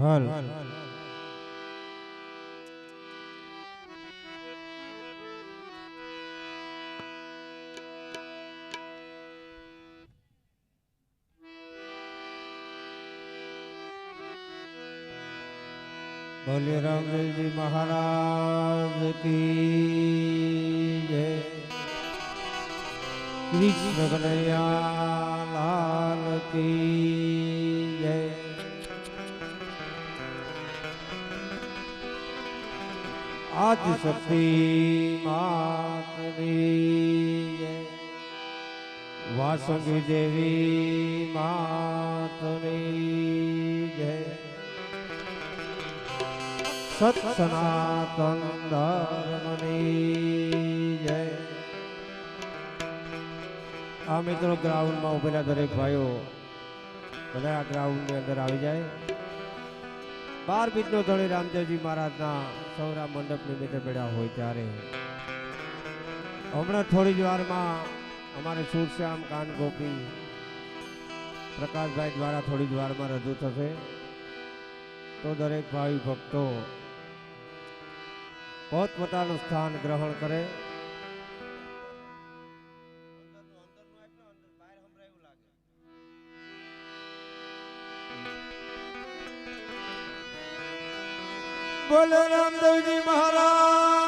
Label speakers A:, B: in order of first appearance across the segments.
A: હાલ. બોલે રામદેવજી મહારાજ કી જય. કૃષ્ણ કનૈયા લાલ કી આજ શક્તિ માતની વાસંગી દેવી માતની જય. સત સનાતન ધર્મની જય. આ મિત્રો ગ્રાઉન્ડમાં ઉભેલા દરેક ભાઈઓ, બધા આ ગ્રાઉન્ડની અંદર આવી જાય. બાર બીજનો ધણી રામદેવજી મહારાજના સૌરા મંડપ નિમિત્તે પડ્યા હોય ત્યારે. હમણાં થોડી જ વારમાં અમારે સુરશ્યામ કાન ગોપી પ્રકાશભાઈ દ્વારા થોડી જ વારમાં રજૂ થશે. તો દરેક ભાવિ ભક્તો પોતપોતાનું સ્થાન ગ્રહણ કરે. બોલો રામદેવજી મહારાજ.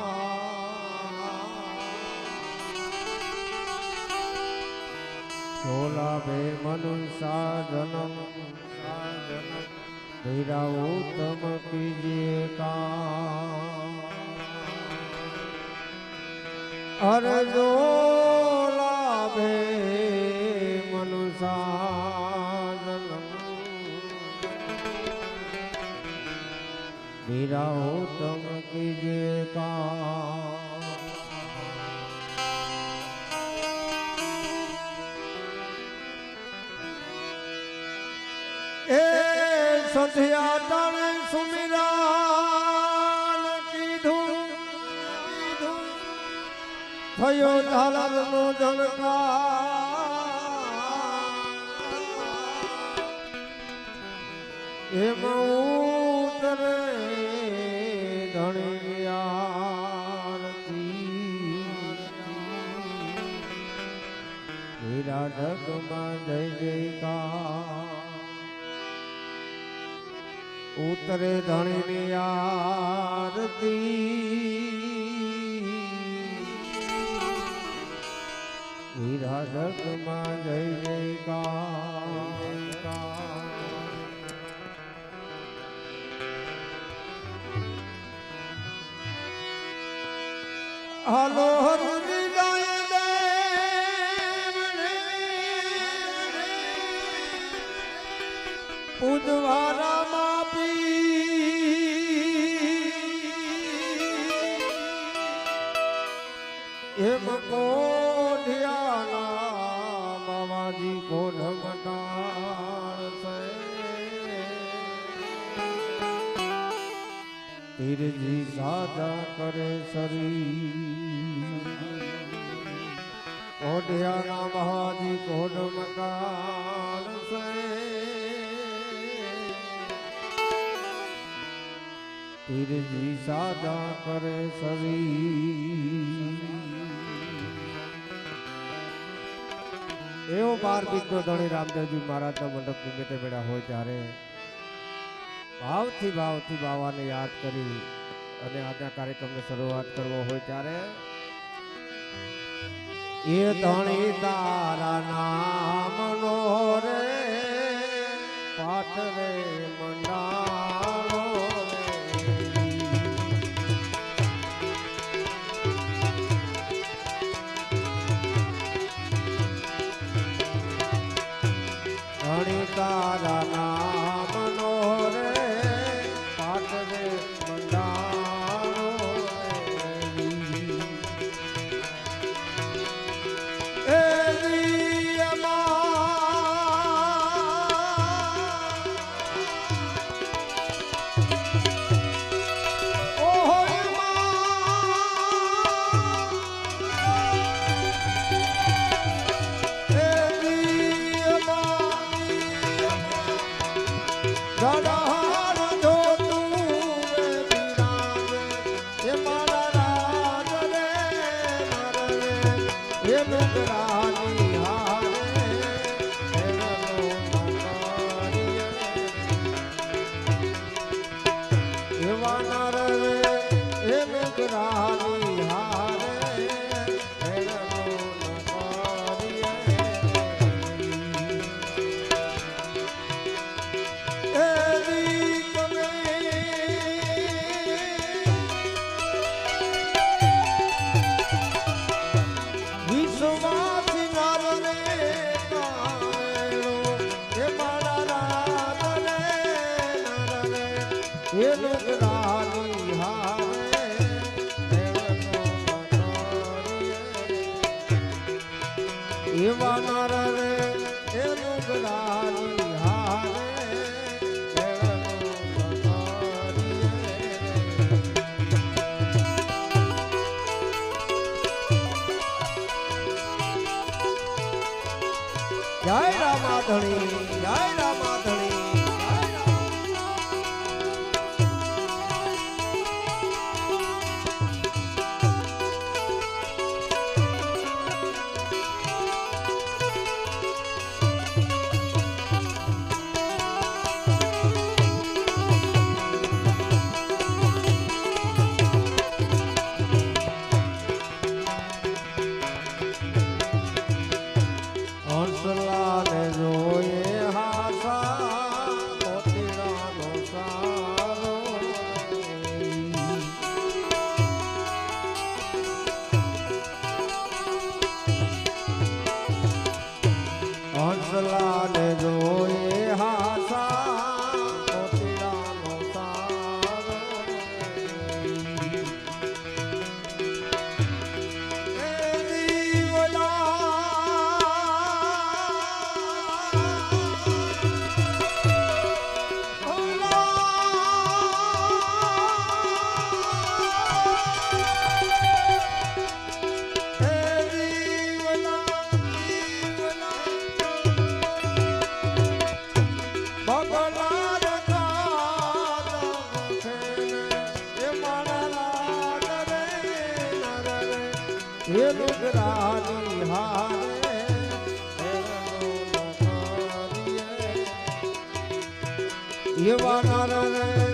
A: બે સાધન ઉત્તમ કીજીએ કા અરે જો લાભે મનુષાદન વીરાઓ તમ કીજે કા સથિયા તણે સુમિરાન કીધું. થયો ધાલર નો એમાં ઉતરે ધણી હીરા ઢગમાં જય ઉતરે ધણીની આરતી. ઢગમાં જય જયકા હાલો દેવને તીરજી કરે શરી ઓઢિયાના મહાજી કોડ મકાન તીરજી સાજા કરે શરી એવો બાર દીકરો ધણી રામદેવજી મહારાજના મંડપ નિમિત્તે બેઠા હોય ત્યારે ભાવથી ભાવથી બાવાને યાદ કરી અને આજના કાર્યક્રમની શરૂઆત કરવો હોય ત્યારે એ ધણી તારા નામ નો રે પાઠ રે. મંડાણો ધણી તારા નામ માધણી જય રામાધણી એવા નારા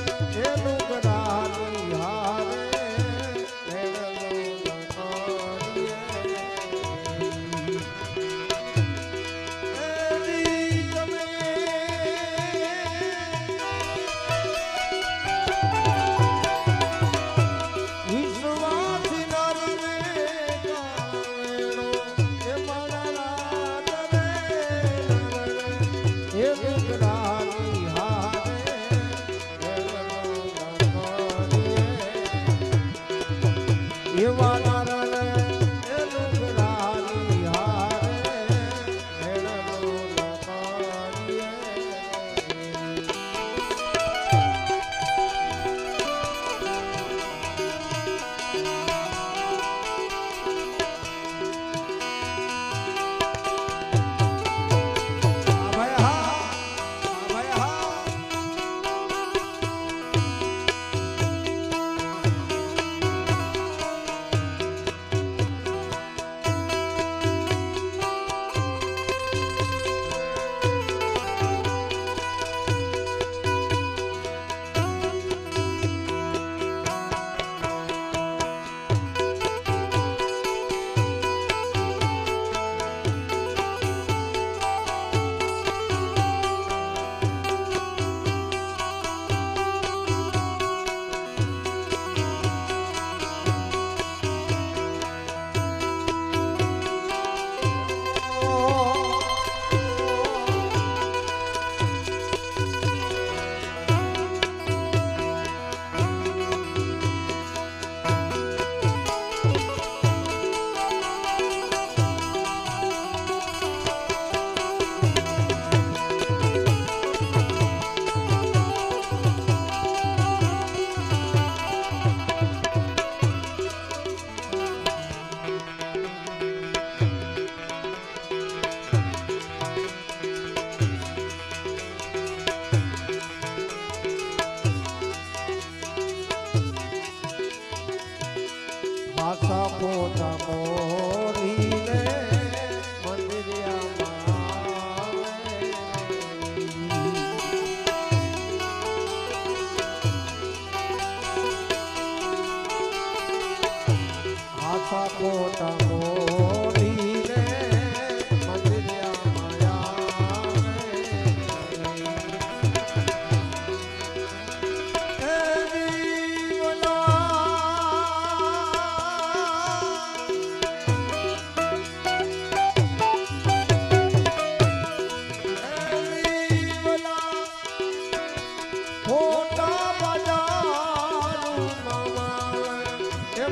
A: પાછા પોતા મોરીને પોતા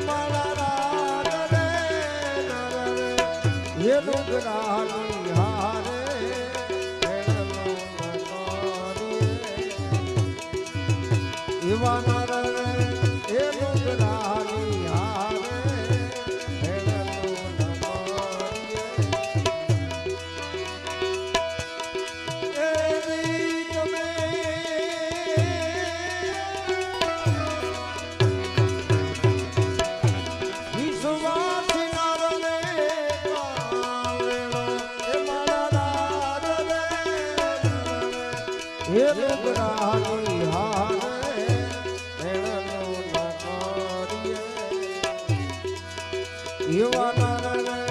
A: મારા રે નર રે. એ ડુંગરાની એવા નરને એ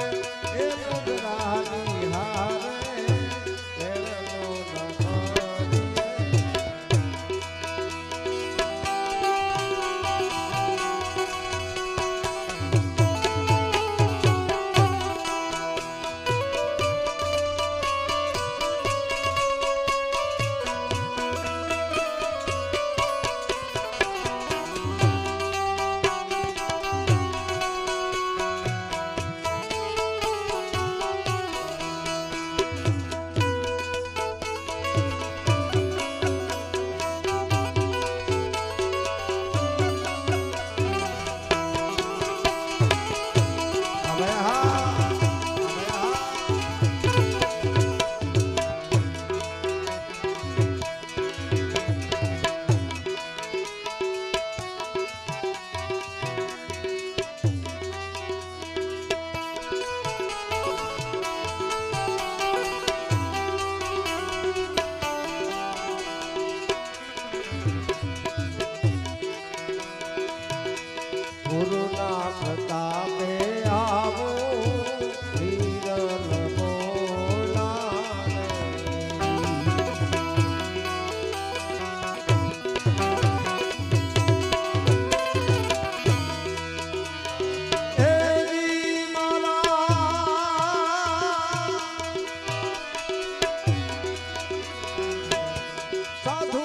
A: সাধু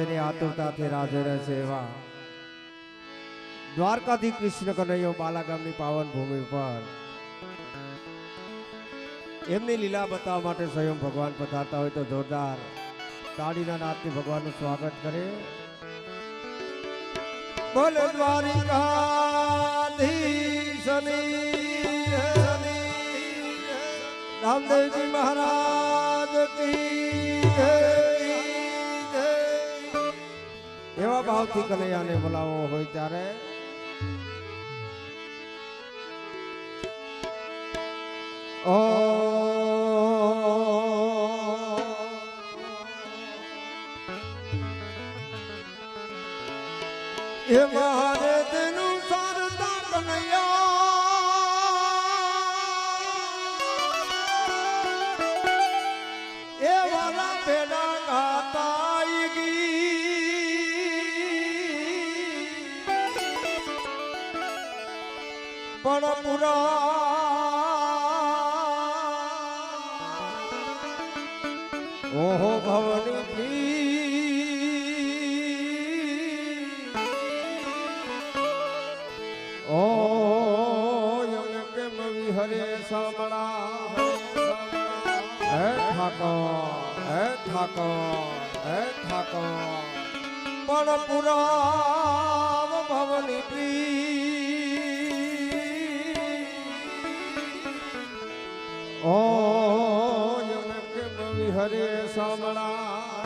A: જેની આતુરતાથી રાહ જોઈ દ્વારકાથી કૃષ્ણ કનૈયો બાલાગામની પાવન ભૂમિ પર એમની લીલા બતાવવા માટે સ્વયં ભગવાન પધારતા હોય તો જોરદાર તાળીના નાદથી ભગવાનનું સ્વાગત કરે. બોલ દ્વારિકાધીશની રામદેવજી મહારાજ કી. એવા ભાવથી કનૈયાને બોલાવો હોય ત્યારે. ઓ એ પણ પુરા ઓહો ભવની ઓ કેમ વિહરે સામણા હે ઠાકોર હે ઠાકોર હે ઠાકોર. પણ પુરા ભવની પ્રી હરે સમણા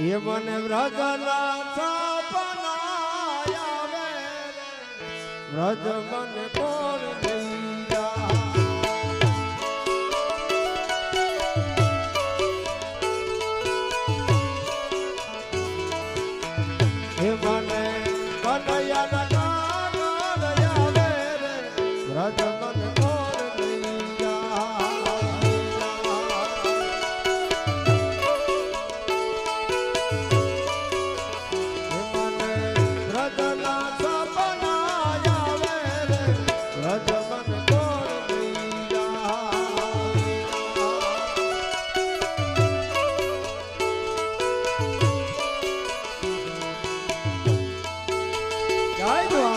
A: એ મને વ્રજના બનાયા વ્રજ મને કોણ Jai Dua.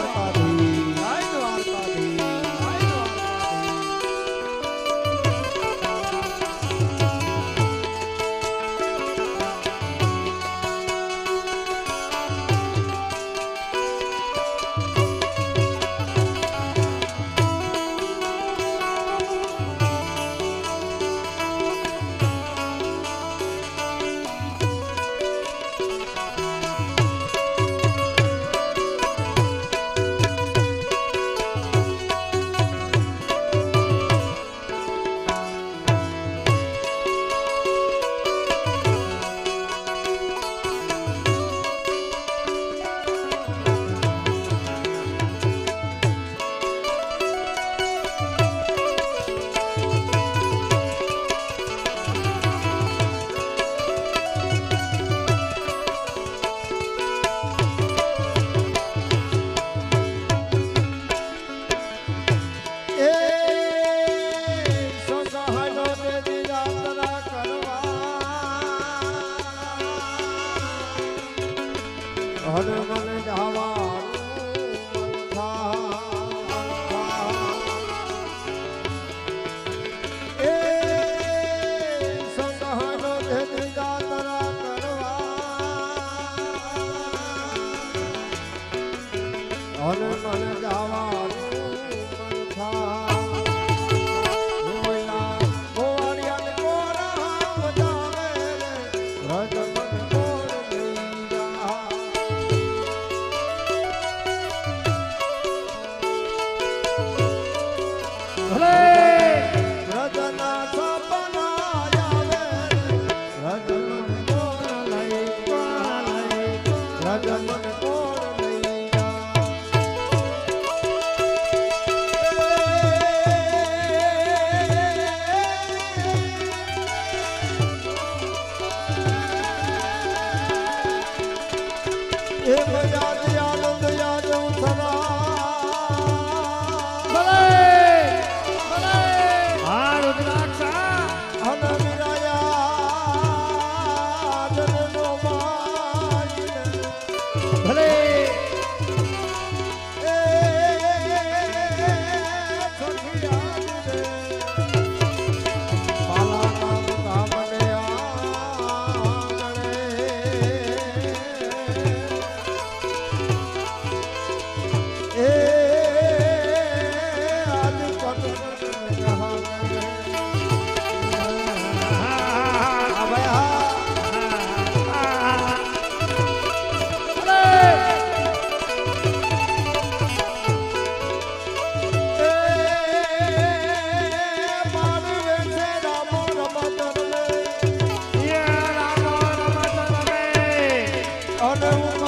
A: Oh, no.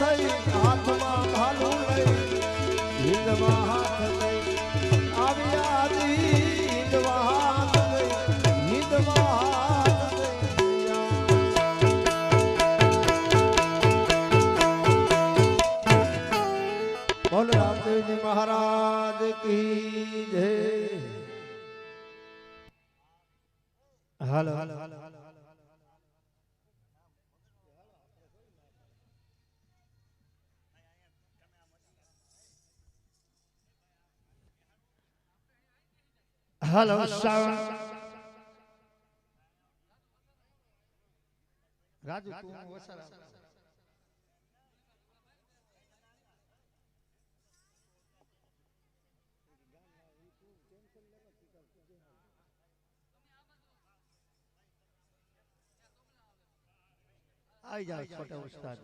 A: થઈ હાથમાં ભાલું લઈ હિંદમાં હાથ લઈ આવ્યા જય. હાલો હાલો
B: hello. શ્રાવણ રાજુ તું વસારા આવી જાઓ છોટા ઉસ્તાદ